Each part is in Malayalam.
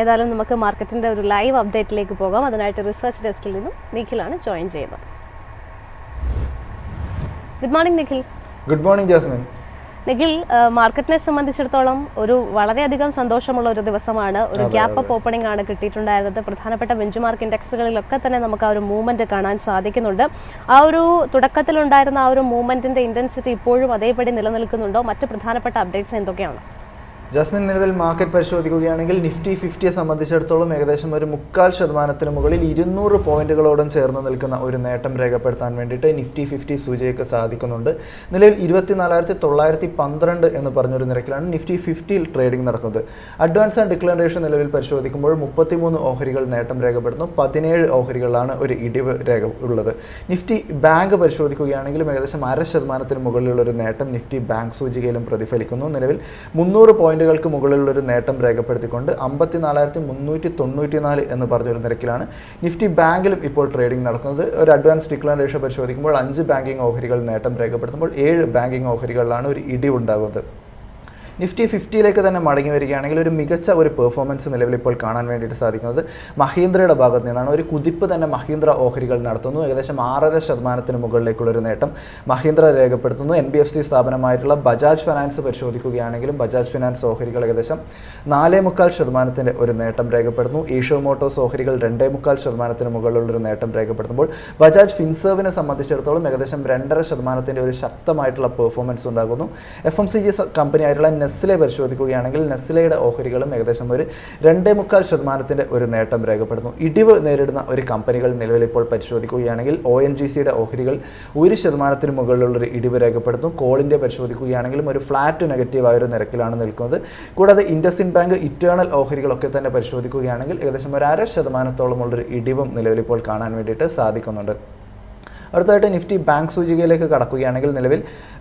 ഏതായാലും നമുക്ക് മാർക്കറ്റിന്റെ ഒരു ലൈവ് അപ്ഡേറ്റിലേക്ക് പോകാം. അതിനായിട്ട് റിസർച്ച് ഡെസ്കിൽ നിന്നും നിഖിലാണ് ജോയിൻ ചെയ്യുന്നത്. Good morning Nikhil. Good morning Jasmine Nikhil മാർക്കറ്റിനെ സംബന്ധിച്ചിടത്തോളം ഒരു വളരെയധികം സന്തോഷമുള്ള ഒരു ദിവസമാണ്. ഒരു ഗ്യാപ്പ് അപ്പ് ഓപ്പണിംഗ് ആണ് കിട്ടിയിട്ടുണ്ടായിരുന്നത്. പ്രധാനപ്പെട്ട ബെഞ്ച് മാർക്ക് ഇൻഡെക്സുകളിലൊക്കെ തന്നെ നമുക്ക് ആ ഒരു മൂവ്മെന്റ് കാണാൻ സാധിക്കുന്നുണ്ട്. ആ ഒരു തുടക്കത്തിലുണ്ടായിരുന്ന ആ ഒരു മൂവ്മെന്റിന്റെ ഇന്റൻസിറ്റി ഇപ്പോഴും അതേപടി നിലനിൽക്കുന്നുണ്ടോ? മറ്റ് പ്രധാനപ്പെട്ട അപ്ഡേറ്റ്സ് എന്തൊക്കെയാണ്? ജാസ്മിൻ നിലവിൽ മാർക്കറ്റ് പരിശോധിക്കുകയാണെങ്കിൽ നിഫ്റ്റി ഫിഫ്റ്റിയെ സംബന്ധിച്ചിടത്തോളം ഏകദേശം ഒരു മുക്കാൽ ശതമാനത്തിന് മുകളിൽ ഇരുന്നൂറ് പോയിന്റുകളോടും ചേർന്ന് നിൽക്കുന്ന ഒരു നേട്ടം രേഖപ്പെടുത്താൻ വേണ്ടിയിട്ട് നിഫ്റ്റി ഫിഫ്റ്റി സൂചികയ്ക്ക് സാധിക്കുന്നുണ്ട്. നിലവിൽ ഇരുപത്തിനാലായിരത്തി തൊള്ളായിരത്തി പന്ത്രണ്ട് എന്ന് പറഞ്ഞൊരു നിരക്കിലാണ് നിഫ്റ്റി ഫിഫ്റ്റിയിൽ ട്രേഡിംഗ് നടക്കുന്നത്. അഡ്വാൻസ് ആൻഡ് ഡിക്ലറേഷൻ നിലവിൽ പരിശോധിക്കുമ്പോൾ മുപ്പത്തിമൂന്ന് ഓഹരികൾ നേട്ടം രേഖപ്പെടുന്നു. പതിനേഴ് ഓഹരികളിലാണ് ഒരു ഇടിവ് രേഖ ഉള്ളത്. നിഫ്റ്റി ബാങ്ക് പരിശോധിക്കുകയാണെങ്കിലും ഏകദേശം അര ശതമാനത്തിന് മുകളിലുള്ള ഒരു നേട്ടം നിഫ്റ്റി ബാങ്ക് സൂചികയിലും പ്രതിഫലിക്കുന്നു. നിലവിൽ മുന്നൂറ് പോയിന്റുകൾക്ക് മുകളിലുള്ളൊരു നേട്ടം രേഖപ്പെടുത്തിക്കൊണ്ട് അമ്പത്തി നാലായിരത്തി മുന്നൂറ്റി തൊണ്ണൂറ്റി നാല് എന്ന് പറഞ്ഞൊരു നിരക്കിലാണ് നിഫ്റ്റി ബാങ്കിലും ഇപ്പോൾ ട്രേഡിംഗ് നടക്കുന്നത്. ഒരു അഡ്വാൻസ് ഡിക്ലാൻ റേഷ്യോ പരിശോധിക്കുമ്പോൾ അഞ്ച് ബാങ്കിങ് ഓഹരികൾ നേട്ടം രേഖപ്പെടുത്തുമ്പോൾ ഏഴ് ബാങ്കിങ് ഓഹരികളിലാണ് ഒരു ഇടിവുണ്ടാകുന്നത് നിഫ്റ്റി ഫിഫ്റ്റിയിലേക്ക് തന്നെ മടങ്ങി വരികയാണെങ്കിൽ ഒരു മികച്ച ഒരു പെർഫോമൻസ് നിലവിൽ ഇപ്പോൾ കാണാൻ വേണ്ടിയിട്ട് സാധിക്കുന്നത് മഹീന്ദ്രയുടെ ഭാഗത്ത് നിന്നാണ്. ഒരു കുതിപ്പ് തന്നെ മഹീന്ദ്ര ഓഹരികൾ നടത്തുന്നു. ഏകദേശം ആറര ശതമാനത്തിന് മുകളിലേക്കുള്ള ഒരു നേട്ടം മഹീന്ദ്ര രേഖപ്പെടുത്തുന്നു. എൻ ബി എഫ് സി സ്ഥാപനമായിട്ടുള്ള ബജാജ് ഫിനാൻസ് പരിശോധിക്കുകയാണെങ്കിലും ബജാജ് ഫിനാൻസ് ഓഹരികൾ ഏകദേശം നാലേ മുക്കാൽ ശതമാനത്തിന്റെ ഒരു നേട്ടം രേഖപ്പെടുന്നു. ഈഷോ മോട്ടോഴ്സ് ഓഹരികൾ രണ്ടേ മുക്കാൽ ശതമാനത്തിന് മുകളിലുള്ളൊരു നേട്ടം രേഖപ്പെടുത്തുമ്പോൾ ബജാജ് ഫിൻസേവിനെ സംബന്ധിച്ചിടത്തോളം ഏകദേശം രണ്ടര ശതമാനത്തിന്റെ ഒരു ശക്തമായിട്ടുള്ള പെർഫോമൻസ് ഉണ്ടാകുന്നു. F M C G company ആയിട്ടുള്ള നെസ്ലെ പരിശോധിക്കുകയാണെങ്കിൽ നെസ്ലയുടെ ഓഹരികളും ഏകദേശം ഒരു രണ്ടേ മുക്കാൽ ശതമാനത്തിന്റെ ഒരു നേട്ടം രേഖപ്പെടുന്നു. ഇടിവ് നേരിടുന്ന ഒരു കമ്പനികൾ നിലവിൽ ഇപ്പോൾ പരിശോധിക്കുകയാണെങ്കിൽ ഒ എൻ ജി സിയുടെ ഓഹരികൾ ഒരു ശതമാനത്തിന് മുകളിലുള്ള ഒരു ഇടിവ് രേഖപ്പെടുന്നു. കോളിന്റെ പരിശോധിക്കുകയാണെങ്കിലും ഒരു ഫ്ലാറ്റ് നെഗറ്റീവായ ഒരു നിരക്കിലാണ് നിൽക്കുന്നത്. കൂടാതെ ഇൻഡസിൻ ബാങ്ക് ഇറ്റേണൽ ഓഹരികളൊക്കെ തന്നെ പരിശോധിക്കുകയാണെങ്കിൽ ഏകദേശം ഒരു അര ശതമാനത്തോളമുള്ളൊരു ഇടിവും നിലവിൽ ഇപ്പോൾ കാണാൻ വേണ്ടിയിട്ട് സാധിക്കുന്നുണ്ട്. അടുത്തതായിട്ട് നിഫ്റ്റി ബാങ്ക് സൂചികയിലേക്ക് കടക്കുകയാണെങ്കിൽ നിലവിൽ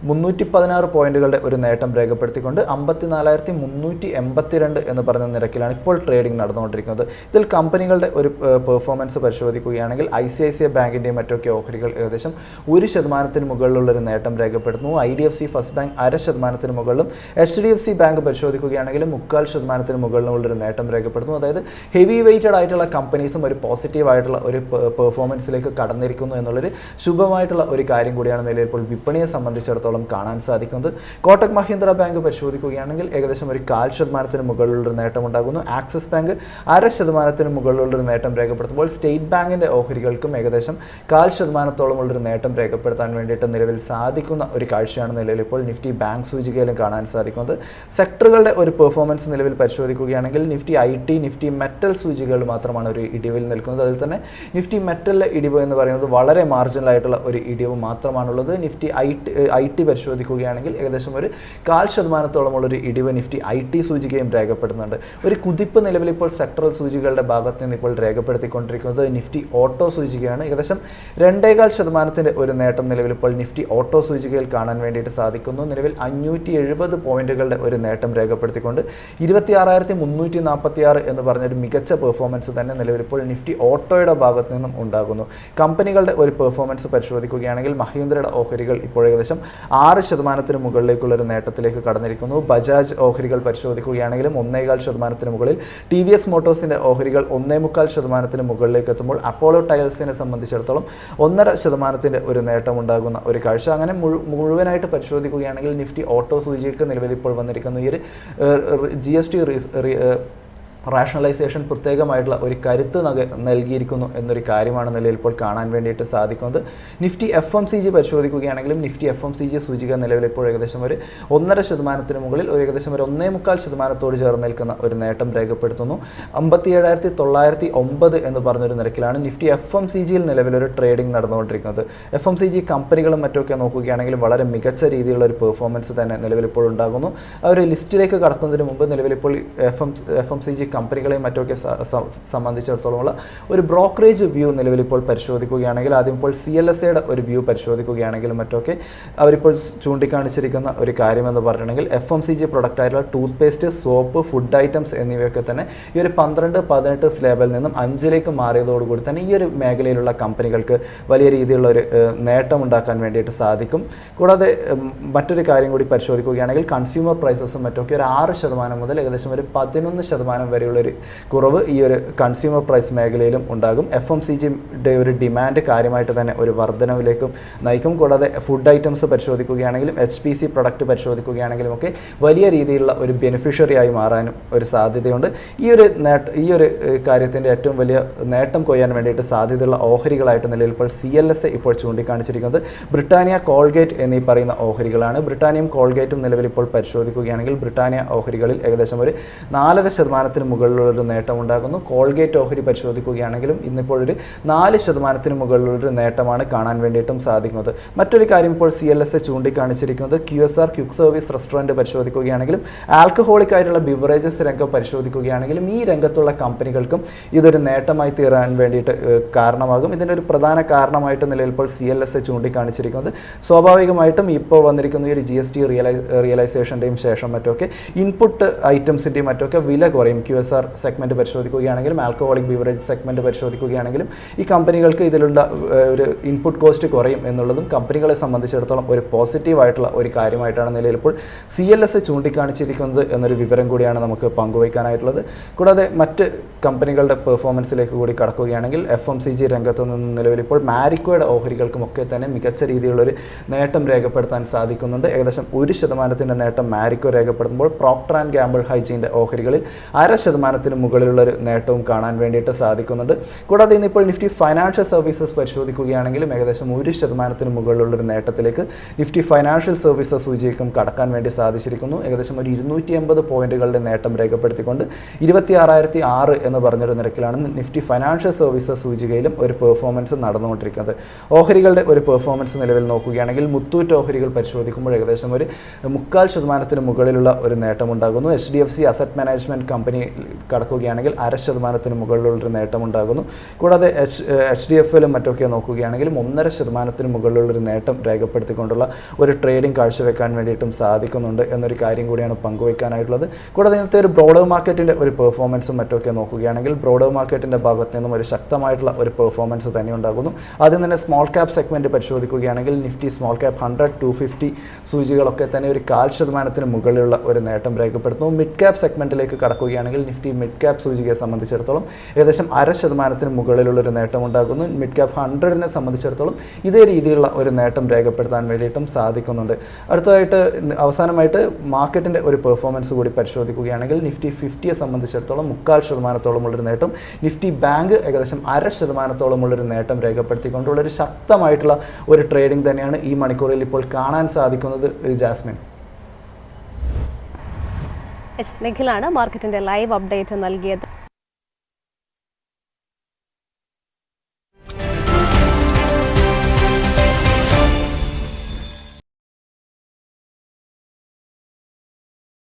മുന്നൂറ്റി പതിനാറ് പോയിന്റുകളുടെ ഒരു നേട്ടം രേഖപ്പെടുത്തിക്കൊണ്ട് അമ്പത്തിനാലായിരത്തി മുന്നൂറ്റി എൺപത്തിരണ്ട് എന്ന് പറഞ്ഞ നിരക്കിലാണ് ഇപ്പോൾ ട്രേഡിംഗ് നടന്നുകൊണ്ടിരിക്കുന്നത്. ഇതിൽ കമ്പനികളുടെ ഒരു പെർഫോമൻസ് പരിശോധിക്കുകയാണെങ്കിൽ I C I C I ബാങ്കിന്റെയും മറ്റൊക്കെ ഓഹരികൾ ഏകദേശം ഒരു ശതമാനത്തിന് മുകളിലുള്ള ഒരു നേട്ടം രേഖപ്പെടുത്തുന്നു. I D F C first bank അര ശതമാനത്തിന് മുകളിലും H D F C bank പരിശോധിക്കുകയാണെങ്കിൽ മുക്കാൽ ശതമാനത്തിന് മുകളിലുള്ളൊരു നേട്ടം രേഖപ്പെടുത്തുന്നു. അതായത് ഹെവി വെയ്റ്റഡ് ആയിട്ടുള്ള കമ്പനീസും ഒരു പോസിറ്റീവ് ആയിട്ടുള്ള ഒരു പെർഫോമൻസിലേക്ക് കടന്നിരിക്കുന്നു എന്നുള്ളൊരു ശുഭമായിട്ടുള്ള ഒരു കാര്യം കൂടിയാണ് ഇപ്പോൾ വിപണിയെ സംബന്ധിച്ചിടത്തോളം കാണാൻ സാധിക്കുന്നത്. കോട്ടക് മഹീന്ദ്ര ബാങ്ക് പരിശോധിക്കുകയാണെങ്കിൽ ഏകദേശം ഒരു കാൽ ശതമാനത്തിന് മുകളിലുള്ളൊരു നേട്ടം ഉണ്ടാകുന്നു. ആക്സിസ് ബാങ്ക് അര ശതമാനത്തിന് മുകളിലുള്ളൊരു നേട്ടം രേഖപ്പെടുത്തുമ്പോൾ സ്റ്റേറ്റ് ബാങ്കിന്റെ ഓഹരികൾക്കും ഏകദേശം കാൽ ശതമാനത്തോളമുള്ളൊരു നേട്ടം രേഖപ്പെടുത്താൻ വേണ്ടിയിട്ട് നിലവിൽ സാധിക്കുന്ന ഒരു കാഴ്ചയാണ് നിലവിൽ ഇപ്പോൾ നിഫ്റ്റി ബാങ്ക് സൂചികയിലും കാണാൻ സാധിക്കുന്നത്. സെക്ടറുകളുടെ ഒരു പെർഫോമൻസ് നിലവിൽ പരിശോധിക്കുകയാണെങ്കിൽ Nifty I T Nifty metal സൂചികകൾ മാത്രമാണ് ഒരു ഇടിവിൽ നിൽക്കുന്നത്. അതിൽ തന്നെ നിഫ്റ്റി മെറ്റലിലെ ഇടിവ് എന്ന് പറയുന്നത് വളരെ മാർജിനൽ ആയിട്ടുള്ള ഒരു ഇടിവ് മാത്രമാണുള്ളത്. നിഫ്റ്റി ഐ ഐ ടി പരിശോധിക്കുകയാണെങ്കിൽ ഏകദേശം ഒരു കാൽ ശതമാനത്തോളമുള്ള ഒരു ഇടിവ് നിഫ്റ്റി ഐ ടി സൂചികയും രേഖപ്പെടുന്നുണ്ട്. ഒരു കുതിപ്പ് നിലവിൽ ഇപ്പോൾ സെക്ടറൽ സൂചികകളുടെ ഭാഗത്ത് നിന്ന് ഇപ്പോൾ രേഖപ്പെടുത്തിക്കൊണ്ടിരിക്കുന്നത് നിഫ്റ്റി ഓട്ടോ സൂചികയാണ്. ഏകദേശം രണ്ടേകാൽ ശതമാനത്തിന്റെ ഒരു നേട്ടം നിലവിൽ ഇപ്പോൾ നിഫ്റ്റി ഓട്ടോ സൂചികയിൽ കാണാൻ വേണ്ടിയിട്ട് സാധിക്കുന്നു. നിലവിൽ അഞ്ഞൂറ്റി എഴുപത് പോയിന്റുകളുടെ ഒരു നേട്ടം രേഖപ്പെടുത്തിക്കൊണ്ട് ഇരുപത്തി ആറായിരത്തി മുന്നൂറ്റി നാൽപ്പത്തി ആറ് എന്ന് പറഞ്ഞൊരു മികച്ച പെർഫോമൻസ് തന്നെ നിലവിൽ ഇപ്പോൾ നിഫ്റ്റി ഓട്ടോയുടെ ഭാഗത്ത് നിന്നും ഉണ്ടാകുന്നു. കമ്പനികളുടെ ഒരു പെർഫോമൻസ് പരിശോധിക്കുകയാണെങ്കിൽ മഹീന്ദ്രയുടെ ഓഹരികൾ ഇപ്പോൾ ഏകദേശം ആറ് ശതമാനത്തിന് മുകളിലേക്കുള്ള ഒരു നേട്ടത്തിലേക്ക് കടന്നിരിക്കുന്നു. ബജാജ് ഓഹരികൾ പരിശോധിക്കുകയാണെങ്കിലും ഒന്നേകാൽ ശതമാനത്തിന് മുകളിൽ. ടി വി എസ് മോട്ടോഴ്സിന്റെ ഓഹരികൾ ഒന്നേ മുക്കാൽ ശതമാനത്തിന് മുകളിലേക്ക് എത്തുമ്പോൾ അപ്പോളോ ടൈൽസിനെ സംബന്ധിച്ചിടത്തോളം ഒന്നര ശതമാനത്തിന്റെ ഒരു നേട്ടമുണ്ടാകുന്ന ഒരു കാഴ്ച. അങ്ങനെ മുഴുവനായിട്ട് പരിശോധിക്കുകയാണെങ്കിൽ നിഫ്റ്റി ഓട്ടോ സൂചിക്ക് നിലവിൽ ഇപ്പോൾ വന്നിരിക്കുന്ന. ഈ ഒരു ജി എസ് ടി റാഷണലൈസേഷൻ പ്രത്യേകമായിട്ടുള്ള ഒരു കരുത്ത് നൽകിയിരിക്കുന്നു എന്നൊരു കാര്യമാണ് നിലയിൽ ഇപ്പോൾ കാണാൻ വേണ്ടിയിട്ട് സാധിക്കുന്നത്. Nifty F M C G പരിശോധിക്കുകയാണെങ്കിലും Nifty F M C G സൂചിക നിലവിൽ ഇപ്പോൾ ഏകദേശം ഒരു ഒന്നര ശതമാനത്തിന് മുകളിൽ ഒരു ഏകദേശം ഒരു ഒന്നേ മുക്കാൽ ശതമാനത്തോട് ചേർന്ന് നിൽക്കുന്ന ഒരു നേട്ടം രേഖപ്പെടുത്തുന്നു. അമ്പത്തി ഏഴായിരത്തി തൊള്ളായിരത്തി ഒമ്പത് എന്ന് പറഞ്ഞൊരു നിരക്കിലാണ് നിഫ്റ്റി എഫ് എം സി ജിയിൽ നിലവിലൊരു ട്രേഡിംഗ് നടന്നുകൊണ്ടിരിക്കുന്നത്. എഫ് എം സി ജി കമ്പനികളും മറ്റുമൊക്കെ നോക്കുകയാണെങ്കിൽ വളരെ മികച്ച രീതിയിലുള്ള ഒരു പെർഫോമൻസ് തന്നെ നിലവിൽ ഇപ്പോൾ ഉണ്ടാകുന്നു. ഒരു ലിസ്റ്റിലേക്ക് കടക്കുന്നതിന് മുമ്പ് നിലവിൽ ഇപ്പോൾ F M F M C G കമ്പനികളെയും മറ്റുമൊക്കെ സ- സ- സംബന്ധിച്ചിടത്തോളമുള്ള ഒരു ബ്രോക്കറേജ് വ്യൂ നിലവിൽ ഇപ്പോൾ പരിശോധിക്കുകയാണെങ്കിൽ ആദ്യം ഇപ്പോൾ സി എൽ എസ് എയുടെ ഒരു വ്യൂ പരിശോധിക്കുകയാണെങ്കിൽ മറ്റൊക്കെ അവരിപ്പോൾ ചൂണ്ടിക്കാണിച്ചിരിക്കുന്ന ഒരു കാര്യമെന്ന് പറഞ്ഞിട്ടുണ്ടെങ്കിൽ F M C G product ആയിട്ടുള്ള toothpaste soap food items എന്നിവയൊക്കെ തന്നെ ഈ ഒരു പന്ത്രണ്ട് പതിനെട്ട് സ്ലേബിൽ നിന്നും അഞ്ചിലേക്ക് മാറിയതോടുകൂടി തന്നെ ഈ ഒരു മേഖലയിലുള്ള കമ്പനികൾക്ക് വലിയ രീതിയിലുള്ള ഒരു നേട്ടം ഉണ്ടാക്കാൻ വേണ്ടിയിട്ട് സാധിക്കും. കൂടാതെ മറ്റൊരു കാര്യം കൂടി പരിശോധിക്കുകയാണെങ്കിൽ കൺസ്യൂമർ പ്രൈസസും മറ്റൊക്കെ ഒരു ആറ് ശതമാനം മുതൽ ഏകദേശം ഒരു പതിനൊന്ന് ശതമാനം വരെ വരെയുള്ളൊരു കുറവ് ഈ ഒരു കൺസ്യൂമർ പ്രൈസ് മേഖലയിലും ഉണ്ടാകും. എഫ് എം സി ജിയുടെ ഒരു ഡിമാൻഡ് കാര്യമായിട്ട് തന്നെ ഒരു വർധനവിലേക്കും നയിക്കും. കൂടാതെ ഫുഡ് ഐറ്റംസ് പരിശോധിക്കുകയാണെങ്കിലും എച്ച് പി സി പ്രൊഡക്റ്റ് പരിശോധിക്കുകയാണെങ്കിലും ഒക്കെ വലിയ രീതിയിലുള്ള ഒരു ബെനിഫിഷ്യറി ആയി മാറാനും ഒരു സാധ്യതയുണ്ട്. ഈ ഒരു നേട്ട ഈ ഒരു കാര്യത്തിന്റെ ഏറ്റവും വലിയ നേട്ടം കൊയ്യാൻ വേണ്ടിയിട്ട് സാധ്യതയുള്ള ഓഹരികളായിട്ട് നിലയിൽ ഇപ്പോൾ സി എൽ എസ് ഇപ്പോൾ ചൂണ്ടിക്കാണിച്ചിരിക്കുന്നത് ബ്രിട്ടാനിയ കോൾഗേറ്റ് എന്നീ പറയുന്ന ഓഹരികളാണ്. ബ്രിട്ടാനിയും കോൾഗേറ്റും നിലവിൽ ഇപ്പോൾ പരിശോധിക്കുകയാണെങ്കിൽ ബ്രിട്ടാനിയ ഓഹരികളിൽ ഏകദേശം ഒരു നാലര ശതമാനത്തിന് മുകളിലുള്ളൊരു നേട്ടമുണ്ടാകുന്നു. കോൾഗേറ്റ് ഓഹരി പരിശോധിക്കുകയാണെങ്കിലും ഇന്നിപ്പോഴൊരു നാല് ശതമാനത്തിന് മുകളിലുള്ളൊരു നേട്ടമാണ് കാണാൻ വേണ്ടിയിട്ടും സാധിക്കുന്നത്. മറ്റൊരു കാര്യം ഇപ്പോൾ C L S A ചൂണ്ടിക്കാണിച്ചിരിക്കുന്നത്. Q S R quick service restaurant പരിശോധിക്കുകയാണെങ്കിലും alcoholic ആയിട്ടുള്ള ബിവറേജസ് രംഗം പരിശോധിക്കുകയാണെങ്കിലും ഈ രംഗത്തുള്ള കമ്പനികൾക്കും ഇതൊരു നേട്ടമായി തീരാൻ വേണ്ടിയിട്ട് കാരണമാകും. ഇതിന്റെ ഒരു പ്രധാന കാരണമായിട്ട് നിലയിൽ ഇപ്പോൾ സി എൽ എസ് എ ചൂണ്ടിക്കാണിച്ചിരിക്കുന്നത്. സ്വാഭാവികമായിട്ടും ഇപ്പോൾ വന്നിരിക്കുന്ന ഈ ഒരു ജി എസ് ടി റിയലൈ റിയലൈസേഷന്റെയും ശേഷം മറ്റൊക്കെ ഇൻപുട്ട് ഐറ്റംസിന്റെയും മറ്റൊക്കെ വില കുറയും. ക്യു എസ് ആർ സെഗ്മെന്റ് പരിശോധിക്കുകയാണെങ്കിലും ആൽക്കഹോളിക് ബിവറേജ് സെഗ്മെന്റ് പരിശോധിക്കുകയാണെങ്കിലും ഈ കമ്പനികൾക്ക് ഇതിലുള്ള ഒരു ഇൻപുട്ട് കോസ്റ്റ് കുറയും എന്നുള്ളതും കമ്പനികളെ സംബന്ധിച്ചിടത്തോളം ഒരു പോസിറ്റീവായിട്ടുള്ള ഒരു കാര്യമായിട്ടാണ് നിലയിൽ ഇപ്പോൾ സി എൽ എസ് ചൂണ്ടിക്കാണിച്ചിരിക്കുന്നത് എന്നൊരു വിവരം കൂടിയാണ് നമുക്ക് പങ്കുവയ്ക്കാനായിട്ടുള്ളത്. കൂടാതെ മറ്റ് കമ്പനികളുടെ പെർഫോമൻസിലേക്ക് കൂടി കടക്കുകയാണെങ്കിൽ എഫ് എം സി ജി രംഗത്ത് നിന്ന് നിലവിൽ ഇപ്പോൾ മാരിക്കോയുടെ ഓഹരികൾക്കുമൊക്കെ തന്നെ മികച്ച രീതിയിലുള്ളൊരു നേട്ടം രേഖപ്പെടുത്താൻ സാധിക്കുന്നുണ്ട്. ഏകദേശം ഒരു ശതമാനത്തിന്റെ നേട്ടം മാരിക്കോ രേഖപ്പെടുത്തുമ്പോൾ പ്രോക്ടർ ആൻഡ് ഗ്യാമ്പിൾ ഹൈജീന്റെ ഓഹരികളിൽ അര ശതമാനത്തിന് മുകളിലുള്ളൊരു നേട്ടവും കാണാൻ വേണ്ടിയിട്ട് സാധിക്കുന്നുണ്ട്. കൂടാതെ ഇന്നിപ്പോൾ നിഫ്റ്റി ഫൈനാൻഷ്യൽ സർവീസസ് പരിശോധിക്കുകയാണെങ്കിലും ഏകദേശം ഒരു ശതമാനത്തിന് മുകളിലുള്ളൊരു നേട്ടത്തിലേക്ക് നിഫ്റ്റി ഫൈനാൻഷ്യൽ സർവീസസ് സൂചിക്കും കടക്കാൻ വേണ്ടി സാധിച്ചിരിക്കുന്നു. ഏകദേശം ഒരു ഇരുന്നൂറ്റി അമ്പത് പോയിന്റുകളുടെ നേട്ടം രേഖപ്പെടുത്തിക്കൊണ്ട് ഇരുപത്തി ആറായിരത്തി ആറ് എന്ന് പറഞ്ഞൊരു നിരക്കിലാണ് നിഫ്റ്റി ഫൈനാൻഷ്യൽ സർവീസസ് സൂചികയിലും ഒരു പെർഫോമൻസ് നടന്നുകൊണ്ടിരിക്കുന്നത്. ഓഹരികളുടെ ഒരു പെർഫോമൻസ് നിലവിൽ നോക്കുകയാണെങ്കിൽ മുത്തൂറ്റ് ഓഹരികൾ പരിശോധിക്കുമ്പോൾ ഏകദേശം ഒരു മുക്കാൽ ശതമാനത്തിന് മുകളിലുള്ള ഒരു നേട്ടമുണ്ടാകുന്നു H D F C asset management company കടക്കുകയാണെങ്കിൽ അര ശതമാനത്തിന് മുകളിലുള്ളൊരു നേട്ടമുണ്ടാകുന്നു. കൂടാതെ എച്ച് എച്ച് ഡി എഫ് എല്ലും മറ്റൊക്കെ നോക്കുകയാണെങ്കിലും ഒന്നര ശതമാനത്തിന് മുകളിലുള്ളൊരു നേട്ടം രേഖപ്പെടുത്തിക്കൊണ്ടുള്ള ഒരു ട്രേഡിംഗ് കാഴ്ചവെക്കാൻ വേണ്ടിയിട്ടും സാധിക്കുന്നുണ്ട് എന്നൊരു കാര്യം കൂടിയാണ് പങ്കുവയ്ക്കാനായിട്ടുള്ളത്. കൂടാതെ ഇന്നത്തെ ഒരു ബ്രോഡർ മാർക്കറ്റിന്റെ ഒരു പെർഫോമൻസും മറ്റൊക്കെ നോക്കുകയാണെങ്കിൽ ബ്രോഡർ മാർക്കറ്റിന്റെ ഭാഗത്ത് നിന്നും ഒരു ശക്തമായിട്ടുള്ള ഒരു പെർഫോമൻസ് തന്നെ ഉണ്ടാകുന്നു. ആദ്യം തന്നെ സ്മോൾ ക്യാപ് സെഗ്മെന്റ് പരിശോധിക്കുകയാണെങ്കിൽ Nifty small cap hundred two fifty സൂചികളൊക്കെ തന്നെ ഒരു കാൽ ശതമാനത്തിന് മുകളിലുള്ള ഒരു നേട്ടം രേഖപ്പെടുത്തുന്നു. മിഡ് ക്യാപ് സെഗ്മെന്റിലേക്ക് കടക്കുകയാണെങ്കിൽ നിഫ്റ്റി മിഡ് ക്യാപ് സൂചികയെ സംബന്ധിച്ചിടത്തോളം ഏകദേശം അര ശതമാനത്തിന് നേട്ടം ഉണ്ടാകുന്നു മിഡ് ക്യാപ് ഹൺഡ്രഡിനെ സംബന്ധിച്ചിടത്തോളം ഇതേ രീതിയിലുള്ള ഒരു നേട്ടം രേഖപ്പെടുത്താൻ വേണ്ടിയിട്ടും സാധിക്കുന്നുണ്ട്. അടുത്തതായിട്ട് അവസാനമായിട്ട് മാർക്കറ്റിന്റെ ഒരു പെർഫോമൻസ് കൂടി പരിശോധിക്കുകയാണെങ്കിൽ നിഫ്റ്റി ഫിഫ്റ്റിയെ സംബന്ധിച്ചിടത്തോളം മുക്കാൽ ശതമാനത്തോളമുള്ളൊരു നേട്ടം നിഫ്റ്റി ബാങ്ക് ഏകദേശം അര ശതമാനത്തോളമുള്ളൊരു നേട്ടം രേഖപ്പെടുത്തിക്കൊണ്ടുള്ള ഒരു ശക്തമായിട്ടുള്ള ഒരു ട്രേഡിംഗ് തന്നെയാണ് ഈ മണിക്കൂറിൽ ഇപ്പോൾ കാണാൻ സാധിക്കുന്നത്. ജാസ്മിൻ. എസ് നിഖിലാണ് മാർക്കറ്റിന്റെ ലൈവ് അപ്ഡേറ്റ് നൽകിയത്.